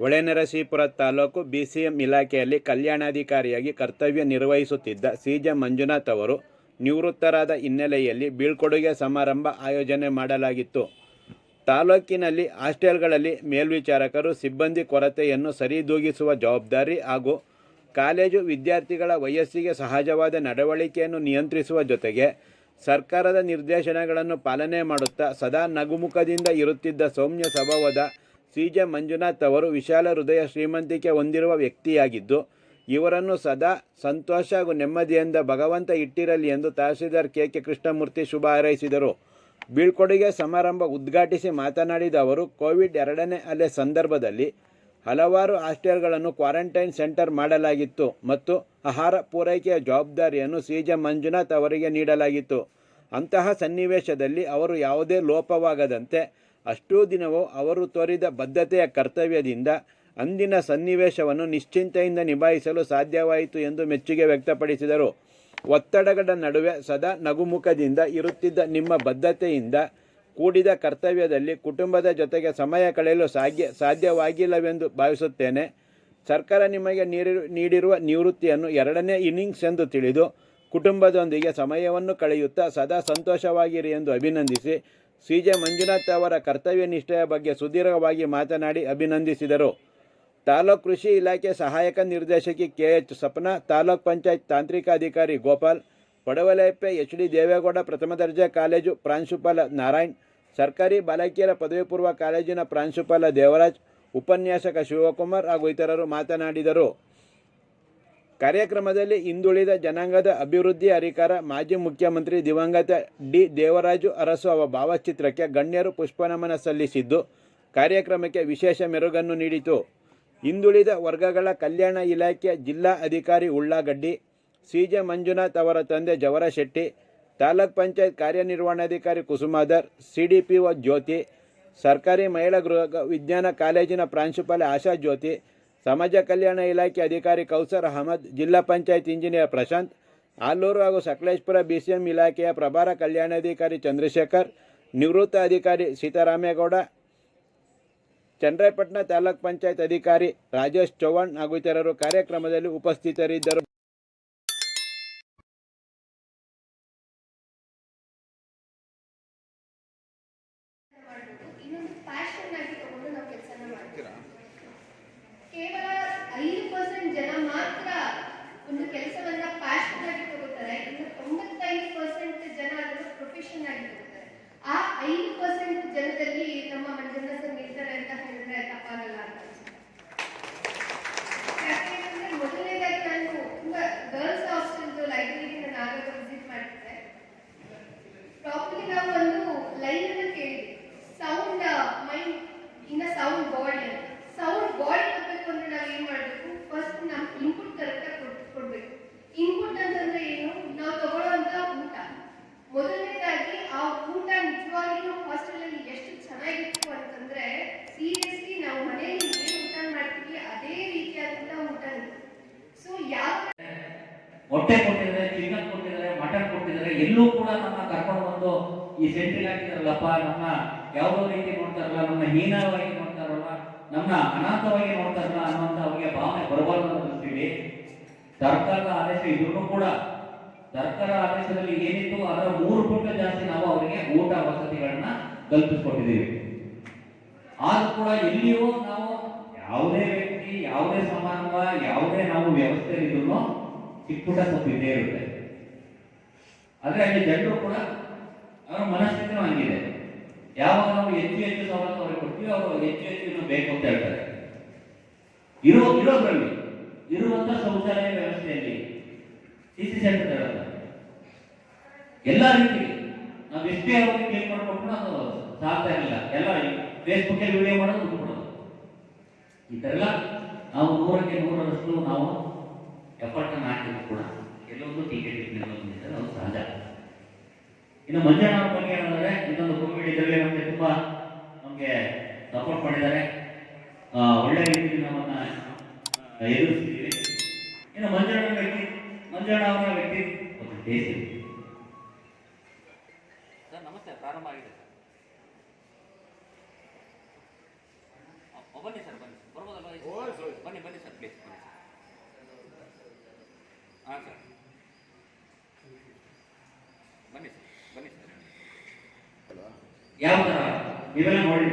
Holenarasipura taluk BCM ಇಲಾಖೆಯಲ್ಲಿ ಕಲ್ಯಾಣಾಧಿಕಾರಿಯಾಗಿ ಕರ್ತವ್ಯ ನಿರ್ವಹಿಸುತ್ತಿದ್ದ ಸಿಜೆ ಮಂಜುನಾಥ್ ಅವರು ನಿವೃತ್ತರಾದ ಹಿನ್ನೆಲೆಯಲ್ಲಿ ಬೀಳ್ಕೊಡುಗೆ ಸಮಾರಂಭ ಆಯೋಜನೆ ಮಾಡಲಾಗಿತ್ತು. ತಾಲೂಕಿನಲ್ಲಿ ಹಾಸ್ಟೆಲ್ಗಳಲ್ಲಿ ಮೇಲ್ವಿಚಾರಕರು ಸಿಬ್ಬಂದಿ ಕೊರತೆಯನ್ನು ಸರಿದೂಗಿಸುವ ಜವಾಬ್ದಾರಿ ಹಾಗೂ ಕಾಲೇಜು ವಿದ್ಯಾರ್ಥಿಗಳ ವಯಸ್ಸಿಗೆ ಸಹಜವಾದ ನಡವಳಿಕೆಯನ್ನು ನಿಯಂತ್ರಿಸುವ ಜೊತೆಗೆ ಸರ್ಕಾರದ ನಿರ್ದೇಶನಗಳನ್ನು ಪಾಲನೆ ಮಾಡುತ್ತಾ ಸದಾ ನಗುಮುಖದಿಂದ ಇರುತ್ತಿದ್ದ ಸೌಮ್ಯ ಸ್ವಭಾವದ ಸಿ ಜೆ ಮಂಜುನಾಥ್ ಅವರು ವಿಶಾಲ ಹೃದಯ ಶ್ರೀಮಂತಿಕೆ ಹೊಂದಿರುವ ವ್ಯಕ್ತಿಯಾಗಿದ್ದು, ಇವರನ್ನು ಸದಾ ಸಂತೋಷ ಹಾಗೂ ನೆಮ್ಮದಿಯಿಂದ ಭಗವಂತ ಇಟ್ಟಿರಲಿ ಎಂದು ತಹಸೀಲ್ದಾರ್ ಕೆ ಕೆ ಕೃಷ್ಣಮೂರ್ತಿ ಶುಭ ಹಾರೈಸಿದರು. ಬೀಳ್ಕೊಡುಗೆ ಸಮಾರಂಭ ಉದ್ಘಾಟಿಸಿ ಮಾತನಾಡಿದ ಅವರು, ಕೋವಿಡ್ ಎರಡನೇ ಅಲೆ ಸಂದರ್ಭದಲ್ಲಿ ಹಲವಾರು ಹಾಸ್ಟೆಲ್ಗಳನ್ನು ಕ್ವಾರಂಟೈನ್ ಸೆಂಟರ್ ಮಾಡಲಾಗಿತ್ತು ಮತ್ತು ಆಹಾರ ಪೂರೈಕೆಯ ಜವಾಬ್ದಾರಿಯನ್ನು ಸಿ ಜೆ ಮಂಜುನಾಥ್ ಅವರಿಗೆ ನೀಡಲಾಗಿತ್ತು. ಅಂತಹ ಸನ್ನಿವೇಶದಲ್ಲಿ ಅವರು ಯಾವುದೇ ಲೋಪವಾಗದಂತೆ ಅಷ್ಟೂ ದಿನವೂ ಅವರು ತೋರಿದ ಬದ್ಧತೆಯ ಕರ್ತವ್ಯದಿಂದ ಅಂದಿನ ಸನ್ನಿವೇಶವನ್ನು ನಿಶ್ಚಿಂತೆಯಿಂದ ನಿಭಾಯಿಸಲು ಸಾಧ್ಯವಾಯಿತು ಎಂದು ಮೆಚ್ಚುಗೆ ವ್ಯಕ್ತಪಡಿಸಿದರು. ಒತ್ತಡಗಳ ನಡುವೆ ಸದಾ ನಗುಮುಖದಿಂದ ಇರುತ್ತಿದ್ದ ನಿಮ್ಮ ಬದ್ಧತೆಯಿಂದ ಕೂಡಿದ ಕರ್ತವ್ಯದಲ್ಲಿ ಕುಟುಂಬದ ಜೊತೆಗೆ ಸಮಯ ಕಳೆಯಲು ಸಾಧ್ಯ, ಸಾಧ್ಯವಾಗಿಲ್ಲವೆಂದು ಭಾವಿಸುತ್ತೇನೆ. ಸರ್ಕಾರ ನಿಮಗೆ ನೀಡಿ ನೀಡಿರುವ ನಿವೃತ್ತಿಯನ್ನು ಎರಡನೇ ಇನ್ನಿಂಗ್ಸ್ ಎಂದು ತಿಳಿದು ಕುಟುಂಬದೊಂದಿಗೆ ಸಮಯವನ್ನು ಕಳೆಯುತ್ತಾ ಸದಾ ಸಂತೋಷವಾಗಿರಿ ಎಂದು ಅಭಿನಂದಿಸಿ ಸಿ ಜೆ ಮಂಜುನಾಥ್ ಅವರ ಕರ್ತವ್ಯ ನಿಷ್ಠೆಯ ಬಗ್ಗೆ ಸುದೀರ್ಘವಾಗಿ ಮಾತನಾಡಿ ಅಭಿನಂದಿಸಿದರು. ತಾಲೂಕು ಕೃಷಿ ಇಲಾಖೆ ಸಹಾಯಕ ನಿರ್ದೇಶಕಿ ಕೆ ಎಚ್ ಸಪ್ನಾ, ತಾಲೂಕ್ ಪಂಚಾಯತ್ ತಾಂತ್ರಿಕ ಅಧಿಕಾರಿ ಗೋಪಾಲ್ ಪಡವಲೆಪ್ಪೆ ಎಚ್ ಡಿ ದೇವೇಗೌಡ ಪ್ರಥಮ ದರ್ಜೆ ಕಾಲೇಜು ಪ್ರಾಂಶುಪಾಲ ನಾರಾಯಣ್, ಸರ್ಕಾರಿ ಬಾಲಕಿಯರ ಪದವಿ ಪೂರ್ವ ಕಾಲೇಜಿನ ಪ್ರಾಂಶುಪಾಲ ದೇವರಾಜ್, ಉಪನ್ಯಾಸಕ ಶಿವಕುಮಾರ್ ಹಾಗೂ ಇತರರು ಮಾತನಾಡಿದರು. ಕಾರ್ಯಕ್ರಮದಲ್ಲಿ ಹಿಂದುಳಿದ ಜನಾಂಗದ ಅಭಿವೃದ್ಧಿ ಅಧಿಕಾರ ಮಾಜಿ ಮುಖ್ಯಮಂತ್ರಿ ದಿವಂಗತ ಡಿ ದೇವರಾಜು ಅರಸು ಅವರ ಭಾವಚಿತ್ರಕ್ಕೆ ಗಣ್ಯರು ಪುಷ್ಪನಮನ ಸಲ್ಲಿಸಿದ್ದು, ಕಾರ್ಯಕ್ರಮಕ್ಕೆ ವಿಶೇಷ ಮೆರುಗನ್ನು ನೀಡಿತು. ಹಿಂದುಳಿದ ವರ್ಗಗಳ ಕಲ್ಯಾಣ ಇಲಾಖೆ ಜಿಲ್ಲಾ ಅಧಿಕಾರಿ ಉಳ್ಳಾಗಡ್ಡಿ, ಸಿ ಜೆ ಮಂಜುನಾಥ್ ಅವರ ತಂದೆ ಜವರ ಶೆಟ್ಟಿ ತಾಲೂಕ್ ಪಂಚಾಯತ್ ಕಾರ್ಯನಿರ್ವಹಣಾಧಿಕಾರಿ Kusumadhar, C D P O Jyothi, ಸರ್ಕಾರಿ ಮಹಿಳಾ ಗೃಹ ವಿಜ್ಞಾನ ಕಾಲೇಜಿನ ಪ್ರಾಂಶುಪಾಲ ಆಶಾ ಜ್ಯೋತಿ ಸಮಾಜ ಕಲ್ಯಾಣ ಇಲಾಖೆ ಅಧಿಕಾರಿ ಕೌಸರ್ ಅಹಮದ್, ಜಿಲ್ಲಾ ಪಂಚಾಯತ್ ಇಂಜಿನಿಯರ್ ಪ್ರಶಾಂತ್ ಆಲೂರು ಹಾಗೂ ಸಕಲೇಶ್ಪುರ ಎಂ ಇಲಾಖೆಯ ಪ್ರಭಾರ ಕಲ್ಯಾಣಾಧಿಕಾರಿ ಚಂದ್ರಶೇಖರ್, ನಿವೃತ್ತ ಅಧಿಕಾರಿ ಸೀತಾರಾಮೇಗೌಡ ಚಂದ್ರಾಯಪಟ್ಟಣ ತಾಲೂಕ್ ಪಂಚಾಯತ್ ಅಧಿಕಾರಿ ರಾಜೇಶ್ ಚೌಹಾಣ್ ಹಾಗೂ ಇತರರು ಕಾರ್ಯಕ್ರಮದಲ್ಲಿ ಉಪಸ್ಥಿತರಿದ್ದರು ಮಾಡ್ಬೋದು ಇನ್ನೊಂದು ಪ್ಯಾಷನ್ ಆಗಿ ತಗೊಂಡು ನಾವು ಕೆಲಸನ ಮಾಡ್ತೀರಾ ಕೇವಲ ಐದು ಪರ್ಸೆಂಟ್ ಜನ ಮಾತ್ರ ಒಂದು ಕೆಲಸವನ್ನ ಪ್ಯಾಷನ್ ಆಗಿ ತಗೋತಾರೆ. ಇನ್ನು ತೊಂಬತ್ತೈದು ಪರ್ಸೆಂಟ್ ಜನ ಅದನ್ನು ಪ್ರೊಫೆಷನ್ ಆಗಿ ತಗೋತಾರೆ. ಆ ಐದು ಪರ್ಸೆಂಟ್ ಜನದಲ್ಲಿ ಮೊಟ್ಟೆ ಕೊಟ್ಟಿದ್ದಾರೆ, ಚಿಕನ್ ಕೊಟ್ಟಿದ್ದಾರೆ, ಮಟನ್ ಕೊಟ್ಟಿದ್ದಾರೆ, ಎಲ್ಲೂ ಕೂಡ ನಮ್ಮ ಕರ್ಕೊಂಡು ಬಂದು ಈ ಸೆಂಟ್ರಿಗೆ ಹಾಕಿದಾರಲ್ಲಪ್ಪ, ನಮ್ಮ ಯಾವುದೋ ರೀತಿ ನೋಡ್ತಾರಲ್ಲ, ನಮ್ಮ ಹೀನವಾಗಿ ನೋಡ್ತಾರಲ್ಲ, ನಮ್ಮ ಅನಾಥವಾಗಿ ನೋಡ್ತಾರಲ್ಲ ಅನ್ನುವಂತ ಅವರಿಗೆ ಭಾವನೆ ಬರಬಾರದು ದೃಷ್ಟಿಯಲ್ಲಿ ಸರ್ಕಾರದ ಆದೇಶ ಇದ್ರೂ ಕೂಡ, ಸರ್ಕಾರ ಆದೇಶದಲ್ಲಿ ಏನಿತ್ತು, ಅದರ ಮೂರು ಪಟ್ಟು ಜಾಸ್ತಿ ನಾವು ಅವರಿಗೆ ಊಟ ವಸತಿಗಳನ್ನ ಕಲ್ಪಿಸ್ಕೊಟ್ಟಿದ್ದೀವಿ. ಆದ್ರೂ ಕೂಡ ಎಲ್ಲಿಯೂ ನಾವು ಯಾವುದೇ ವ್ಯಕ್ತಿ, ಯಾವುದೇ ಸಮಾರಂಭ, ಯಾವುದೇ ನಾವು ವ್ಯವಸ್ಥೆ ಚಿಕ್ಕುಟ ಸ್ವಲ್ಪ ಕೂತಿದ್ದೇ ಇರುತ್ತೆ ಆದರೆ ಅಲ್ಲಿ ಜನರು ಕೂಡ ಅವರ ಮನಸ್ಥಿತಿನೂ ಹಂಗಿದೆ. ಯಾವಾಗ ನಾವು ಹೆಚ್ಚು ಹೆಚ್ಚು ಸವಲತ್ತು ಅವ್ರಿಗೆ ಕೊಡ್ತೀವಿ ಅವರು ಹೆಚ್ಚು ಹೆಚ್ಚು ಬೇಕು ಅಂತ ಹೇಳ್ತಾರೆ. ಇರೋ ಇರೋದ್ರಲ್ಲಿ ಇರುವಂತ ಶೌಚಾಲಯ ವ್ಯವಸ್ಥೆಯಲ್ಲಿ ಸಿ ಸಿ ಸೆಂಟರ್ ಹೇಳಲ್ಲ ಎಲ್ಲ ರೀತಿ ನಾವು ಎಷ್ಟೇ ಅವ್ರಿಗೆ ಕ್ಲೀನ್ ಮಾಡಿಕೊಟ್ಟು ಅದು ಸಾಧ್ಯ ಇರಲಿಲ್ಲ ಎಲ್ಲ ಫೇಸ್ಬುಕ್ ವಿಡಿಯೋ ಮಾಡೋದು ಈ ಥರ ಎಲ್ಲ ನಾವು ನೂರಕ್ಕೆ ನೂರರಷ್ಟು ನಾವು ಎಫರ್ಟ್ ಮಾಡಿದ್ರು ಕೂಡ ಕೆಲವೊಂದು ಟಿಕೆಟ್ ನಿಲ್ಲೋದಿದ್ದಾರೆ ಅದು ಸಹಜ. ಇನ್ನು ಮಂಜಣ್ಣ ಅವ್ರ ಬಗ್ಗೆ ಹೇಳಿದ್ರೆ ಇನ್ನೊಂದು ಕೋವಿಡ್ ಇದರಲ್ಲಿ ನಮಗೆ ತುಂಬಾ ನಮಗೆ ಸಪೋರ್ಟ್ ಮಾಡಿದ್ದಾರೆ. ಒಳ್ಳೆ ರೀತಿಯಲ್ಲಿ ನಮ್ಮನ್ನ ಎದುರಿಸಿದ್ದೀವಿ ಎದುರಿಸ್ತಿದ್ದೀವಿ. ಇನ್ನು ಮಂಜಣ್ಣ ವ್ಯಕ್ತಿ ಮಂಜಣ್ಣ ಅವರ ವ್ಯಕ್ತಿ ಒಂದು ದೇಶ. ಸರ್ ನಮಸ್ತೆ ಪ್ರಾರಂಭ ಆಗಿದೆ ಸರ್. ಬನ್ನಿ ಸರ್ ಬನ್ನಿ. ಬರ್ಬೋದಲ್ವಾ ಹಾಂ ಸರ್. ಬನ್ನಿ ಸರ್. ಬನ್ನಿ ಸರ್. ಯಾವ ತರ ನೋಡಿ.